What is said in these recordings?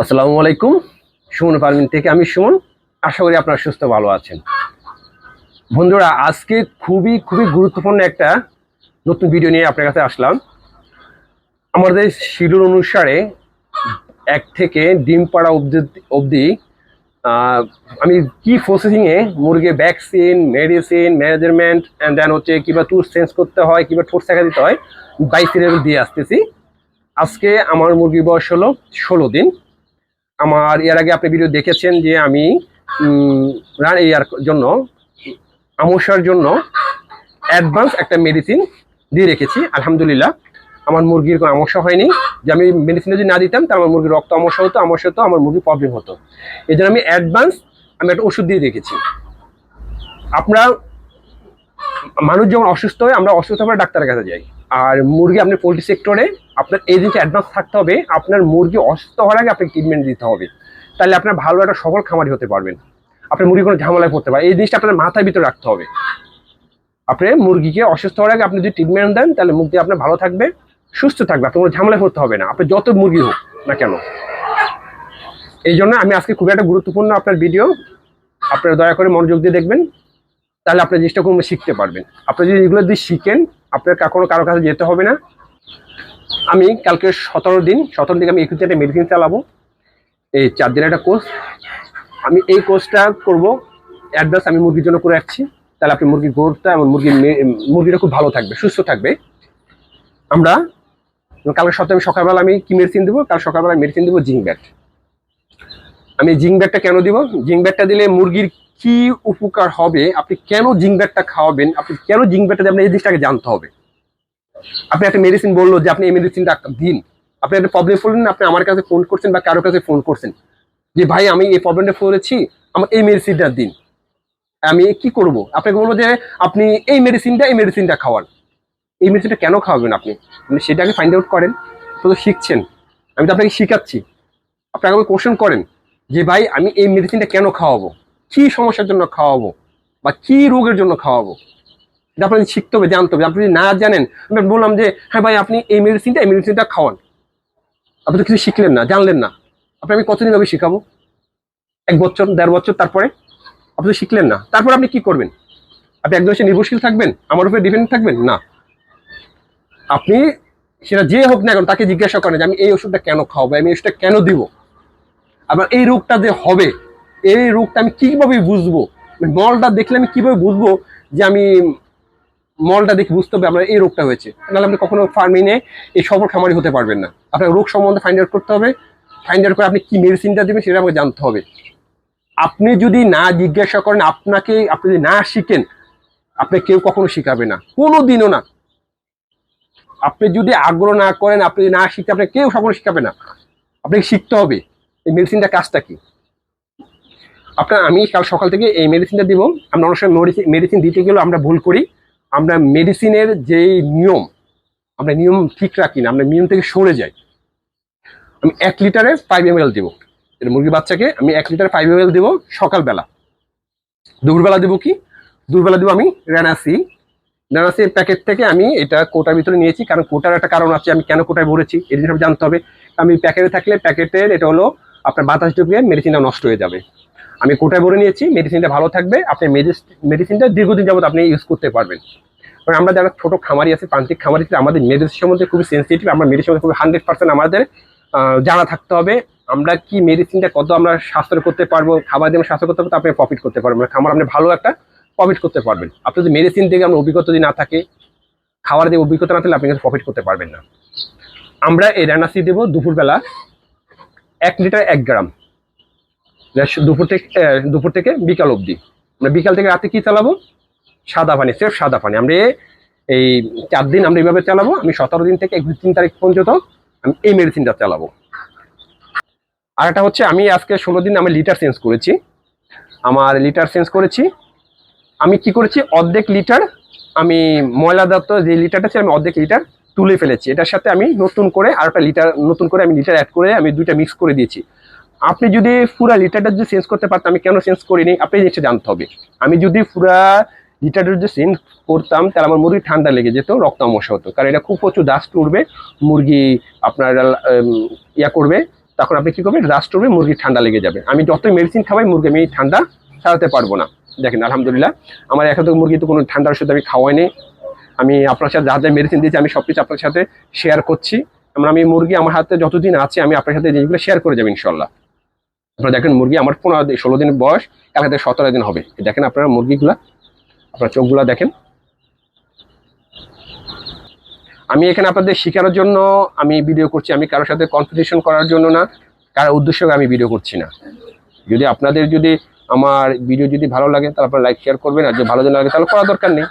আসসালামু আলাইকুম। সুমন ফার্মিং থেকে আমি সুমন। আশা করি আপনারা সুস্থ, ভালো আছেন। বন্ধুরা, আজকে খুবই খুবই গুরুত্বপূর্ণ একটা নতুন ভিডিও নিয়ে আপনার কাছে আসলাম। আমাদের শিডিউল অনুসারে এক থেকে ডিম পাড়া অবধি অবধি আমি কি প্রসেসিংয়ে মুরগি vaccine medicine management and then হচ্ছে কিবা টুর চেঞ্জ করতে হয়, কিবা ঠোঁট শেখা দিতে হয় লেভেল দিয়ে আসতেছি। আজকে আমার মুরগির বয়স হলো ষোলো দিন। আমার এর আগে আপনি ভিডিও দেখেছেন যে আমি ইয়ার জন্য, আমসার জন্য অ্যাডভান্স একটা মেডিসিন দিয়ে রেখেছি, আলহামদুলিল্লাহ। আমার মুরগির কোনো আমস্যা হয়নি। যে আমি মেডিসিন যদি না দিতাম, তাহলে আমার মুরগির রক্ত আমস্যা হতো আমস্যা হতো, আমার মুরগির প্রবলেম হতো। এই জন্য আমি অ্যাডভান্স আমি একটা ওষুধ দিয়ে রেখেছি। আপনারা, মানুষ যখন অসুস্থ হয়, আমরা অসুস্থ হলে ডাক্তারের কাছে যাই। আর মুরগি আপনি পোলট্রি সেক্টরে আপনার এই জিনিসটা অ্যাডভান্স থাকতে হবে, আপনার মুরগি অসুস্থ হওয়ার আগে আপনাকে ট্রিটমেন্ট দিতে হবে। তাহলে আপনার ভালো একটা সফল খামারি হতে পারবেন। আপনার মুরগি কোনো ঝামেলায় পড়তে পারে। এই জিনিসটা আপনার মাথার ভিতরে রাখতে হবে। আপনি মুরগিকে অসুস্থ হওয়ার আগে আপনি যদি ট্রিটমেন্ট দেন, তাহলে মুরগি আপনার ভালো থাকবে, সুস্থ থাকবে। আপনার কোনো ঝামেলায় পড়তে হবে না। আপনি যত মুরগি হোক না কেন। এই জন্য আমি আজকে খুব একটা গুরুত্বপূর্ণ আপনার ভিডিও আপনারা দয়া করে মনোযোগ দিয়ে দেখবেন। তাহলে আপনি জিনিসটা কোনো শিখতে পারবেন। আপনি যদি এগুলো যদি শিখেন, আপনার কোনো কারও কাছে যেতে হবে না। আমি কালকে সতেরো দিন সতেরো দিন আমি একুশ একটা মেডিসিন চালাবো। এই চার দিনের একটা কোর্স আমি এই কোর্সটা করব অ্যাডভান্স আমি মুরগির জন্য করে রাখছি। তাহলে আপনি মুরগির গ্রোথটা এবং মুরগির মুরগিটা খুব ভালো থাকবে, সুস্থ থাকবে। আমরা কালকে সপ্তাহে আমি সকালবেলা আমি কি মেডিসিন দেবো? কাল সকালবেলা মেডিসিন দেবো জিঙ্ক ব্যাট। আমি জিঙ্ক ব্যাটটা কেন দিব? জিঙ্ক ব্যাটটা দিলে মুরগির কি উপকার হবে? আপনি কেন জিঙ্ক ব্যাটটা খাওয়াবেন? আপনি কেন জিঙ্ক ব্যাটটা দেবেন? এই জিনিসটাকে জানতে হবে। আপনি একটা মেডিসিন বলল যে আপনি এই মেডিসিনটা দিন। আপনি একটা প্রবলেম পড়লেন আপনি আমার কাছে ফোন করছেন বা কারোর কাছে ফোন করছেন যে, ভাই, আমি এই প্রবলেমটা পড়েছি আমার এই মেডিসিনটা দিন। আমি কি করব? আপনাকে বলব যে, আপনি এই মেডিসিনটা এই মেডিসিনটা খাওয়ান। এই মেডিসিনটা কেন খাওয়াবেন আপনি? আপনি সেটাকে ফাইন্ড আউট করেন, তো শিখছেন। আমি তো আপনাকে শিখাচ্ছি। আপনাকে আমাকে কোশ্চেন করেন যে, ভাই, আমি এই মেডিসিনটা কেন খাওয়াবো? কি সমস্যার জন্য খাওয়াবো? বা কি রোগের জন্য খাওয়াবো? এটা আপনাকে শিখতে হবে, জানতে হবে। আপনি যদি না জানেন আমি বললাম যে হ্যাঁ ভাই, আপনি এই মেডিসিনটা এই মেডিসিনটা খাওয়ান। আপনি তো কিছু শিখলেন না, জানলেন না। আপনি আমি কতদিন ভাবে শেখাবো? এক বছর, দেড় বছর তারপরে? আপনি তো শিখলেন না। তারপর আপনি কি করবেন? আপনি একদম এসে নির্ভরশীল থাকবেন? আমার উপরে ডিপেন্ড থাকবেন? না। আপনি সেটা যে হোক না এখন তাকে জিজ্ঞাসা করেন যে, আমি এই ওষুধটা কেন খাওয়াবো? আমি ওষুধটা কেন দিব? আবার এই রোগটা যে হবে, এই রোগটা আমি কীভাবে বুঝব? মানে মলটা দেখলে আমি কীভাবে বুঝব যে আমি মলটা দেখে বুঝতে হবে আপনার এই রোগটা হয়েছে। নাহলে আপনি কখনো ফার্মিংয়ে এই সফল খামারি হতে পারবেন না। আপনার রোগ সম্বন্ধে ফাইন্ড আউট করতে হবে। ফাইন্ড আউট করে আপনি কি মেডিসিনটা দেবেন সেটা আমাকে জানতে হবে। আপনি যদি না জিজ্ঞাসা করেন, আপনাকে, আপনি যদি না শিখেন, আপনি কেউ কখনো শিখাবে না। কোনো দিনও না। আপনি যদি আগ্রহ না করেন, আপনি না শিখতে, আপনি কেউ কখনো শিখাবে না। আপনাকে শিখতে হবে। এই মেডিসিনটা কাজটা কি? আপনার, আমি কাল সকাল থেকে এই মেডিসিনটা দিব। আমরা অনেক সময় মেডিসিন দিতে গেলেও আমরা ভুল করি। আমরা মেডিসিনের যেই নিয়ম, আমরা নিয়ম ঠিক রাখি না, আমরা নিয়ম থেকে সরে যাই। আমি এক লিটারে ফাইভ এম এল দেবো। মুরগির বাচ্চাকে আমি এক লিটার ফাইভ এম এল দেবো সকালবেলা। দুপুরবেলা দেবো কি? দুপুরবেলা দেবো আমি রেনাসি রেনাসি প্যাকেট থেকে আমি এটা কোটার ভিতরে নিয়েছি, কারণ কোটার একটা কারণ আছে, আমি কেন কোটায় ভরেছি, এই জিনিসটা জানতে হবে। আমি প্যাকেটে থাকলে প্যাকেটের এটা হলো আপনার বাতাস ঢুকিয়ে মেডিসিনটা নষ্ট হয়ে যাবে। আমি কোটায় ভরে নিয়েছি মেডিসিনটা ভালো থাকবে, আপনি মেডিসিনটা দীর্ঘদিন যাবত আপনি ইউজ করতে পারবেন। কারণ আমরা যারা ছোট খামারি আছে, প্রান্তিক খামারি আমাদের মেডিসিন সম্বন্ধে খুবই সেন্সিটিভ আমরা মেডিসিন সম্বন্ধে খুবই হান্ড্রেড পার্সেন্ট আমাদের জানা থাকতে হবে, আমরা কি মেডিসিনটা কত আমরা স্বাস্থ্য করতে পারব, খাবার দিয়ে আমরা স্বাস্থ্য করতে পারব আপনি প্রফিট করতে পারবেন। মানে খামার আপনি ভালো একটা প্রফিট করতে পারবেন। আপনি যদি মেডিসিন থেকে আপনার অভিজ্ঞতা যদি না থাকে, খাবার দিয়ে অভিজ্ঞতা না থাকলে আপনি কিন্তু প্রফিট করতে পারবেন না। আমরা এই রানাসি দেবো দুপুরবেলা এক লিটার এক গ্রাম। দুপুর থেকে দুপুর থেকে বিকাল অবধি। আমরা বিকাল থেকে রাতে কি চালাবো? সাদা পানি, সেফ সাদা পানি। আমরা এই চার দিন আমরা এইভাবে চালাবো, আমি সতেরো দিন থেকে একুশ তিন তারিখ পর্যন্ত আমি এই মেডিসিনটা চালাবো। আর একটা হচ্ছে, আমি আজকে ষোলো দিন আমি লিটার চেঞ্জ করেছি। আমার লিটার চেঞ্জ করেছি। আমি কি করেছি? অর্ধেক লিটার আমি ময়লাদাত যে লিটারটা ছিল আমি অর্ধেক লিটার তুলে ফেলেছি। এটার সাথে আমি নতুন করে আর একটা লিটার নতুন করে আমি লিটার অ্যাড করে আমি দুইটা মিক্স করে দিয়েছি। আপনি যদি পুরা লিটারটা যদি চেঞ্জ করতে পারতেন, আমি কেন চেঞ্জ করিনি? আপনি জিনিসটা জানতে হবে। আমি যদি পুরা লিটারের যদি সেন করতাম তাহলে আমার মুরগি ঠান্ডা লেগে যেত, রক্ত রক্তামশা হতো। কারণ এটা খুব প্রচুর ডাস্ট উঠবে মুরগি আপনার ইয়া করবে, তখন আপনি কী করবেন ডাস্ট উঠবে মুরগি ঠান্ডা লেগে যাবে। আমি যতই মেডিসিন খাওয়াই, মুরগি আমি ঠান্ডা ছাড়াতে পারব না। দেখেন, আলহামদুলিল্লাহ, আমার এখন তো মুরগি তো কোনো ঠান্ডার ওষুধ আমি খাওয়াইনি আমি আপনার সাথে যা যা মেডিসিন দিয়েছি, আমি সব কিছু আপনার সাথে শেয়ার করছি। আমরা আমি মুরগি আমার হাতে যতদিন আছে, আমি আপনার সাথে জিনিসগুলো শেয়ার করে যাব ইনশাল্লাহ আপনারা দেখেন, মুরগি আমার পনেরো ষোলো দিন বয়স, এক হাতে সতেরো দিন হবে। দেখেন আপনারা মুরগিগুলা আপনার চোখগুলা দেখেন। আমি এখানে আপনাদের শেখানোর জন্য আমি ভিডিও করছি। আমি কারোর সাথে কম্পিটিশন করার জন্য না কারোর উদ্দেশ্য আমি ভিডিও করছি না। যদি আপনাদের যদি আমার ভিডিও যদি ভালো লাগে, তাহলে আপনারা লাইক শেয়ার করবেন। আর যদি ভালো না লাগে, তাহলে করার দরকার নেই।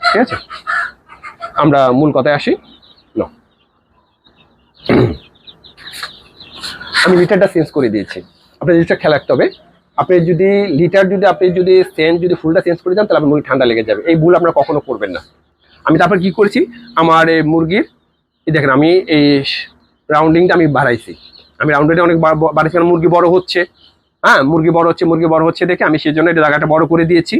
ঠিক আছে? আমরা মূল কথায় আসি। No. আমি লিটারটা চেঞ্জ করে দিয়েছি। আপনার জিনিসটা খেয়াল রাখতে হবে। আপনি যদি লিটার যদি আপনি যদি সেন্ট যদি ফুলটা চেঞ্জ করে যান তাহলে আপনার মুরগি ঠান্ডা লেগে যাবে। এই ভুল আপনারা কখনো করবেন না। আমি তারপর কি করেছি? আমার এই মুরগির দেখেন আমি এই রাউন্ডিংটা আমি বাড়াইছি। আমি রাউন্ডিংটা অনেক বাড়াইছি কারণ মুরগি বড় হচ্ছে। হ্যাঁ মুরগি বড় হচ্ছে, মুরগি বড় হচ্ছে দেখে আমি সেই জন্য এটা জায়গাটা বড় করে দিয়েছি।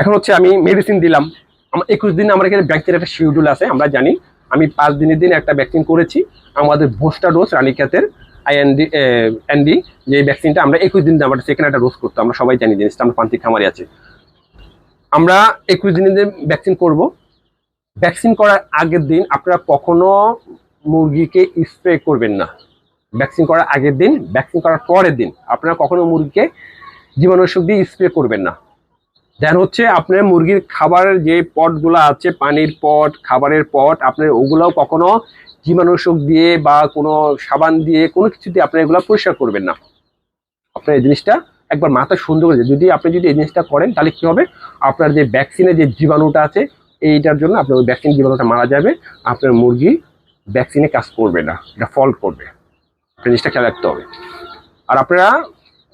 এখন হচ্ছে আমি মেডিসিন দিলাম। আমার একুশ দিন আমার এখানে ভ্যাকসিন একটা শিডিউল আছে, আমরা জানি। আমি পাঁচ দিনের দিন একটা ভ্যাকসিন করেছি। আমাদের ভোস্টা dose রানীক্ষেতের I N D N D যে ভ্যাকসিনটা আমরা একুশ দিন আমরা সেখানে একটা রোজ করতো, আমরা সবাই জানি জিনিসটা আমরা প্রান্তিক খামারি আছে। আমরা একুশ দিন ভ্যাকসিন করব ভ্যাকসিন করার আগের দিন আপনারা কখনো মুরগিকে স্প্রে করবেন না। ভ্যাকসিন করার আগের দিন ভ্যাকসিন করার পরের দিন আপনারা কখনো মুরগিকে জীবাণুষক দিয়ে স্প্রে করবেন না। দেন হচ্ছে আপনার মুরগির খাবারের যে পটগুলো আছে, পানির পট খাবারের পট আপনার ওগুলোও কখনো জীবাণুষক দিয়ে বা কোনো সাবান দিয়ে কোনো কিছু দিয়ে আপনি এগুলো পরিষ্কার করবেন না। আপনার এই জিনিসটা একবার মাথা সুন্দর করে যদি আপনি যদি এই জিনিসটা করেন, তাহলে কী হবে? আপনার যে ভ্যাকসিনের যে জীবাণুটা আছে, এইটার জন্য আপনার ওই ভ্যাকসিন জীবাণুটা মারা যাবে। আপনার মুরগি ভ্যাকসিনে কাজ করবে না, এটা ফল্ট করবে। আপনার জিনিসটা খেয়াল রাখতে হবে। আর আপনারা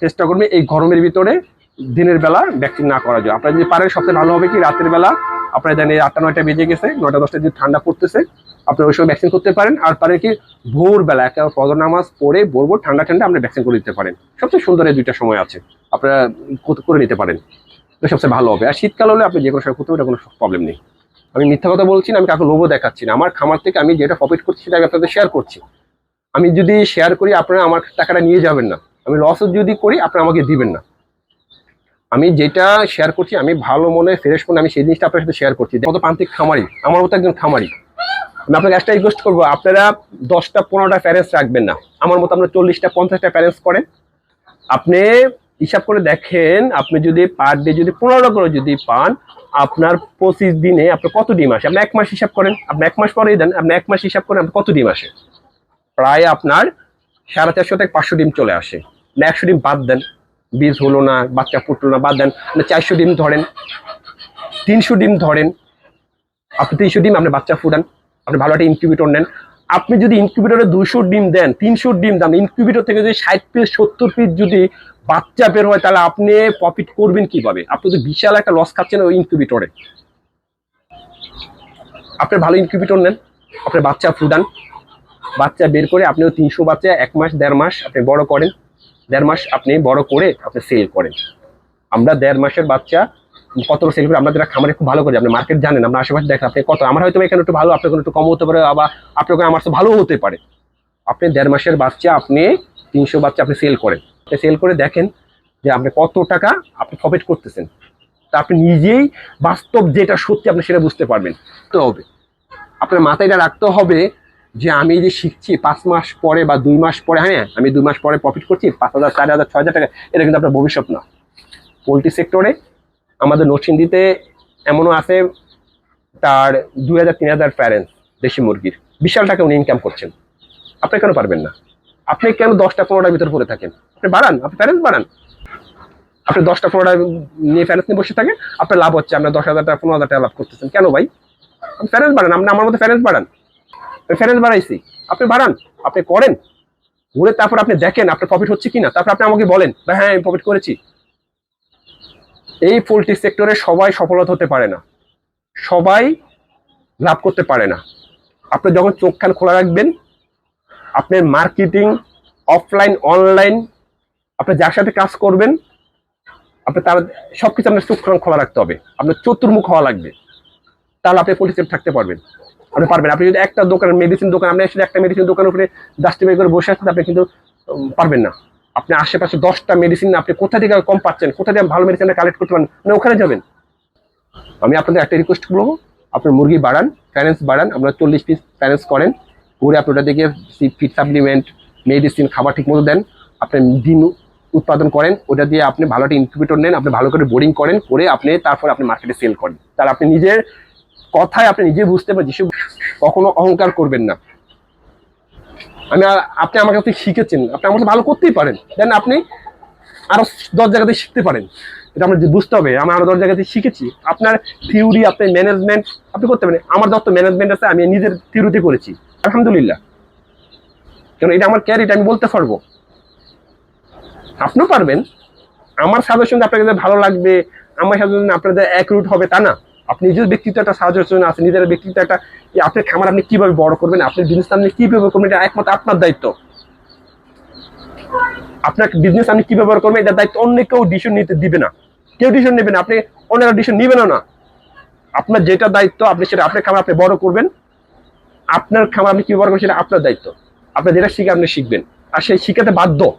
চেষ্টা করবেন এই গরমের ভিতরে দিনের বেলা ভ্যাকসিন না করা যায় আপনারা যদি পারেন, সবচেয়ে ভালো হবে কি? রাতের বেলা আপনারা জানেন আটটা, নয়টা বেজে গেছে, নয়টা দশটা যদি ঠান্ডা পড়তেছে, আপনারা ওই সময় ভ্যাকসিন করতে পারেন, আর পারেন কি ভোরবেলা একটা ফজর নামাজ পড়ে ভোর ভোর ঠান্ডা ঠান্ডা আপনি ভ্যাকসিন করে দিতে পারেন। সবচেয়ে সুন্দর এই দুইটা সময় আছে, আপনারা করে নিতে পারেন। সবচেয়ে ভালো হবে। আর শীতকাল হলে আপনি যে কোনো সময় করতে পারেন, কোনো প্রবলেম নেই। আমি মিথ্যা কথা বলছি না, আমি কাউকে লোভও দেখাচ্ছি না। আমার খামার থেকে আমি যেটা প্রফিট করছি, সেটা আমি আপনাদের শেয়ার করছি। আমি যদি শেয়ার করি, আপনারা আমার টাকাটা নিয়ে যাবেন না। আমি লস যদি করি, আপনারা আমাকে দিবেন না। আমি যেটা শেয়ার করছি, আমি ভালো মনে ফ্রেশ মনে, আমি সেই জিনিসটা আপনার সাথে শেয়ার করছি। কত প্রান্তিক খামারি, আমার মতো একজন খামারি। আমি আপনাকে একটা রিকোয়েস্ট করব, আপনারা দশটা, পনেরোটা প্যারেন্টস রাখবেন না। আমার মতো আপনার চল্লিশটা, পঞ্চাশটা প্যারেন্টস করেন। আপনি হিসাব করে দেখেন, আপনি যদি পার ডে যদি পনেরো করে যদি পান, আপনার পঁচিশ দিনে আপনার কত ডিম আসে? আপনি এক মাস হিসাব করেন, আপনি এক মাস পরেই দেন, আপনি এক মাস হিসাব করেন, আপনার কত ডিম আসে? প্রায় আপনার সাড়ে চারশো থেকে পাঁচশো ডিম চলে আসে। একশো ডিম বাদ দেন। বীজ হলো না, বাচ্চা ফুটলো না, বাদ দেন চারশো ডিম ধরেন, তিনশো ডিম ধরেন, আপনি তিনশো ডিম, আপনি বাচ্চা ফুটান, আপনি ভালো একটা ইনকিউবেটর নেন। আপনি যদি ইনকিউবেটরে দুশো ডিম দেন, তিনশো ডিম দেন ইনকিউবেটর থেকে যদি ষাট পিস সত্তর পিস যদি বাচ্চা বের হয়, তাহলে আপনি প্রফিট করবেন কীভাবে? আপনি তো বিশাল একটা লস খাচ্ছেন ওই ইনকিউবেটরে আপনি ভালো ইনকিউবেটর নেন, আপনি বাচ্চা ফুটান, বাচ্চা বের করে আপনি ওই তিনশো বাচ্চা, এক মাস, দেড় মাস আপনি বড় করেন দেড় মাস আপনি বড় করে আপনি সেল করেন। আমরা দেড় মাসের বাচ্চা, কত সেল করি, আমরা যারা খামারে খুব ভালো করি, আপনি মার্কেট জানেন আমরা আশেপাশে দেখেন আপনি কত, আমার হয়তো এখানে একটু ভালো, আপনার কোনো একটু কম হতে পারে, আবার আপনার আমার তো ভালো হতে পারে। আপনি দেড় মাসের বাচ্চা, আপনি তিনশো বাচ্চা আপনি সেল করেন। আপনি সেল করে দেখেন যে আপনি কত টাকা আপনি প্রফিট করতেছেন। তা আপনি নিজেই বাস্তব যেটা সত্যি আপনি সেটা বুঝতে পারবেন। তো হবে। আপনার মাথায় এটা রাখতে হবে যে আমি যে শিখছি পাঁচ মাস পরে বা দুই মাস পরে হ্যাঁ আমি দুই মাস পরে প্রফিট করছি, পাঁচ হাজার, চার হাজার, ছয় হাজার টাকা, এটা কিন্তু আপনার ভবিষ্যৎ না। পোলট্রি সেক্টরে আমাদের নরসিংদীতে এমনও আছে, তার দুই হাজার, তিন হাজার প্যারেন্টস দেশি মুরগির। বিশাল টাকা উনি ইনকাম করছেন। আপনি কেন পারবেন না? আপনি কেন দশটা, পনেরোটার ভিতর পড়ে থাকেন? আপনি বাড়ান, আপনি প্যারেন্টস বাড়ান। আপনি দশটা, পনেরোটা নিয়ে প্যারেন্টস নিয়ে বসে থাকেন, আপনার লাভ হচ্ছে, আপনার দশ হাজার টাকা, পনেরো হাজার টাকা লাভ করতেছেন। কেন ভাই? আপনি প্যারেন্টস বাড়ান, আপনি আমার মতো প্যারেন্টস বাড়ান। প্যারেন্টস বাড়াইছি আপনি বাড়ান, আপনি করেন। ঘুরে তারপর আপনি দেখেন আপনার প্রফিট হচ্ছে কিনা। তারপর আপনি আমাকে বলেন হ্যাঁ আমি প্রফিট করেছি। এই পোলট্রি সেক্টরে সবাই সফলতা হতে পারে না। সবাই লাভ করতে পারে না। আপনি যখন চোখ খোলা রাখবেন আপনার মার্কেটিং অফলাইন অনলাইন আপনি যার সাথে কাজ করবেন আপনার তার সব কিছু আপনার চোখ খোলা রাখতে হবে। আপনার চতুর্মুখ হওয়া লাগবে। তাহলে আপনি পরিচয় থাকতে পারবেন। আপনি পারবেন। আপনি যদি একটা দোকান মেডিসিন দোকান, আপনি আসলে একটা মেডিসিন দোকানের উপরে ডাস্টবিন করে বসে আছেন, আপনি কিন্তু পারবেন না। আপনি আশেপাশে দশটা মেডিসিন আপনি কোথা থেকে কম পাচ্ছেন, কোথা থেকে ভালো মেডিসিন কালেক্ট করতে পারেন, আপনি ওখানে যাবেন। আমি আপনাদের একটা রিকোয়েস্ট করব আপনার মুরগি বাড়ান প্যারেন্টস বাড়ান, আপনারা চল্লিশ পিস প্যারেন্টস করেন, করে আপনি ওটা থেকে ফিড সাপ্লিমেন্ট মেডিসিন খাবার ঠিক মতো দেন, আপনি ডিম উৎপাদন করেন, ওটা দিয়ে আপনি ভালো একটা ইনকিউবেটর নেন, আপনি ভালো করে বোর্ডিং করেন, করে আপনি তারপর আপনি মার্কেটে সেল করেন। তার আপনি নিজের কথায় আপনি নিজে বুঝতে পারেন যেসব কখনো অহংকার করবেন না। আমি আপনি আমার কাছে শিখেছেন, আপনি আমার ভালো করতেই পারেন। দেন আপনি আরও দশ জায়গাতে শিখতে পারেন। এটা আমরা বুঝতে হবে, আমি আরও দশ জায়গাতে শিখেছি। আপনার থিওরি আপনার ম্যানেজমেন্ট আপনি করতে পারেন। আমার যত ম্যানেজমেন্ট আছে, আমি নিজের থিওরিতে করেছি। আলহামদুলিল্লাহ। কারণ এটা আমার ক্যারিট আমি বলতে পারব। আপনিও পারবেন। আমার সাজেশন আপনার কাছে ভালো লাগবে, আমার সাজেশন আপনাদের এক রুট হবে, তা না। আপনি নিজের ব্যক্তিত্ব একটা সাজেশন আছে নিজের ব্যক্তিত্ব একটা আপনার খামার আপনি কীভাবে বড় করবেন আপনার বিজনেস আপনি কীভাবে করবেন, এটা একমাত্র আপনার দায়িত্ব। আপনার বিজনেস আপনি কীভাবে বড় করবেন এটা দায়িত্ব অন্য কেউ ডিসিশন নিতে দিবে না। কেউ ডিসিশন নেবে না, আপনি অন্যরা ডিসিশন নেবেন না। আপনার যেটা দায়িত্ব, আপনি সেটা আপনার খামার আপনি বড় করবেন। আপনার খামার আপনি কীভাবে বড় করবেন, সেটা আপনার দায়িত্ব। আপনি যেটা শিখে আপনি শিখবেন। আর সেই শিখাতে বাধ্য।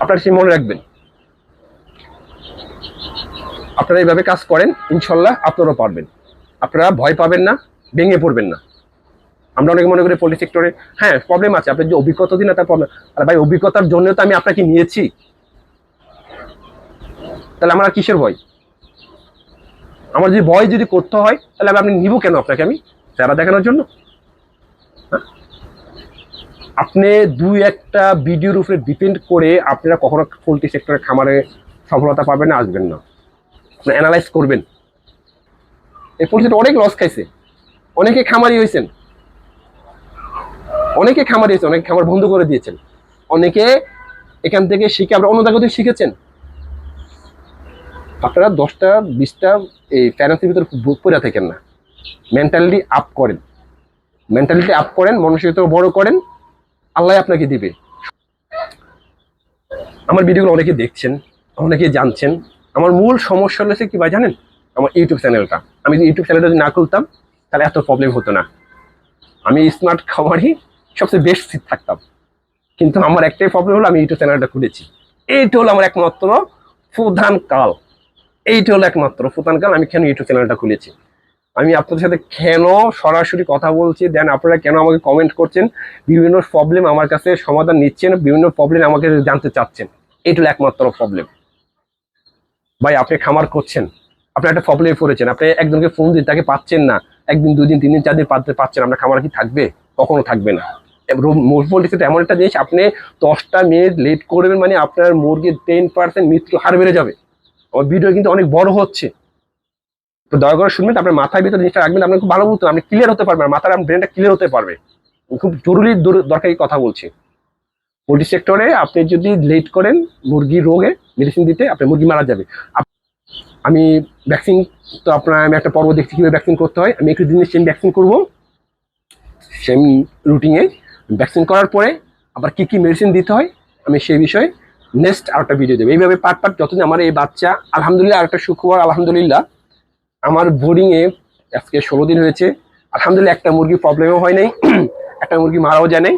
আপনার সেই মনে রাখবেন। আপনারা এইভাবে কাজ করেন, ইনশাল্লাহ আপনারাও পারবেন। আপনারা ভয় পাবেন না, ভেঙে পড়বেন না। আমরা অনেকে মনে করি পোল্ট্রি সেক্টরে হ্যাঁ প্রবলেম আছে, আপনার যে অভিজ্ঞতা দিন তার প্রবলেম আর ভাই, অভিজ্ঞতার জন্য তো আমি আপনাকে নিয়েছি। তাহলে আমার কিসের ভয়? আমার যদি ভয় যদি করতে হয়, তাহলে আমি আপনি নিব কেন আপনাকে আমি? চেহারা দেখানোর জন্য? হ্যাঁ? আপনি দুই একটা ভিডিওর উপরে ডিপেন্ড করে আপনারা কখনো পোল্ট্রি সেক্টরে খামারে সফলতা পাবেন না, আসবেন না। অ্যানালাইজ করবেন। এই পোল্ট্রি অনেক লস খাইছে। অনেকে খামারি হয়েছেন অনেকে খামারি হয়েছে অনেকে খামার বন্ধ করে দিয়েছেন। অনেকে এখান থেকে শিখে আপনারা অন্য জায়গা থেকে শিখেছেন। আপনারা দশটা, বিশটা এই ফ্যান্সির ভিতরে পড়ে থাকেন না। মেন্টালিটি আপ করেন। মেন্টালিটি আপ করেন মনুষ্যত্ব বড় করেন। আল্লাহ আপনাকে দিবে। আমার ভিডিওগুলো অনেকে দেখছেন, অনেকে জানছেন। আমার মূল সমস্যা হচ্ছে কি ভাই জানেন? আমার ইউটিউব চ্যানেলটা আমি যদি ইউটিউব চ্যানেলটা যদি না খুলতাম, তাহলে এত প্রবলেম হতো না। আমি স্মার্ট খাবারই সবচেয়ে বেস্ট সিট থাকতাম। কিন্তু আমার একটাই প্রবলেম হলো আমি ইউটিউব চ্যানেলটা খুলেছি। এইটা হলো আমার একমাত্র প্রধান কাল। এইটা হলো একমাত্র প্রধান কাল, আমি কেন ইউটিউব চ্যানেলটা খুলেছি? আমি আপনাদের সাথে কেন সরাসরি কথা বলছি, দেন আপনারা কেন আমাকে কমেন্ট করছেন, বিভিন্ন প্রবলেম আমার কাছে সমাধান নিচ্ছেন, বিভিন্ন প্রবলেম আমাকে জানতে চাচ্ছেন। এইটা হলো একমাত্র প্রবলেম ভাই, আপনি খামার করছেন। আপনি একটা প্রবলেমে পড়েছেন। আপনি একজনকে ফোন দিন তাকে পাচ্ছেন না। একদিন দুদিন তিন দিন, চার দিন পাঁচ দিন পাচ্ছেন আপনার খামার কি থাকবে? কখনো থাকবে না। মুরগি এমন একটা জিনিস, আপনি দশটা মিনিট লেট করবেন মানে আপনার মুরগির টেন পার্সেন্ট মৃত্যু হার বেড়ে যাবে। আমার ভিডিও কিন্তু অনেক বড় হচ্ছে। তো দয়া করে শুনবেন, আপনার মাথায় ভিতরে জিনিসটা রাখবেন, আপনি খুব ভালো বলতেন আপনি ক্লিয়ার হতে পারবেন, মাথার ব্রেনটা ক্লিয়ার হতে পারবে। খুব জরুরি দরকারি কথা বলছি। পোল্ট্রি সেক্টরে আপনি যদি লেট করেন মুরগি রোগে মেডিসিন দিতে আপনার মুরগি মারা যাবে। আমি ভ্যাকসিন তো আপনার, আমি একটা পর্ব দেখছি কীভাবে ভ্যাকসিন করতে হয়। আমি একটু দিনের সেম ভ্যাকসিন করব। সেম রুটিনে ভ্যাকসিন করার পরে আবার কি কি মেডিসিন দিতে হয়, আমি সেই বিষয়ে নেক্সট আরেকটা ভিডিও দেবো। এইভাবে পার্ট পার্ট যতদিন আমার এই বাচ্চা, আলহামদুলিল্লাহ আরেকটা সুখবর, আলহামদুলিল্লাহ। আমার বোর্ডিংয়ে আজকে ষোলো দিন হয়েছে। আলহামদুলিল্লাহ একটা মুরগি প্রবলেমও হয় নাই, একটা মুরগি মারাও যায় নাই।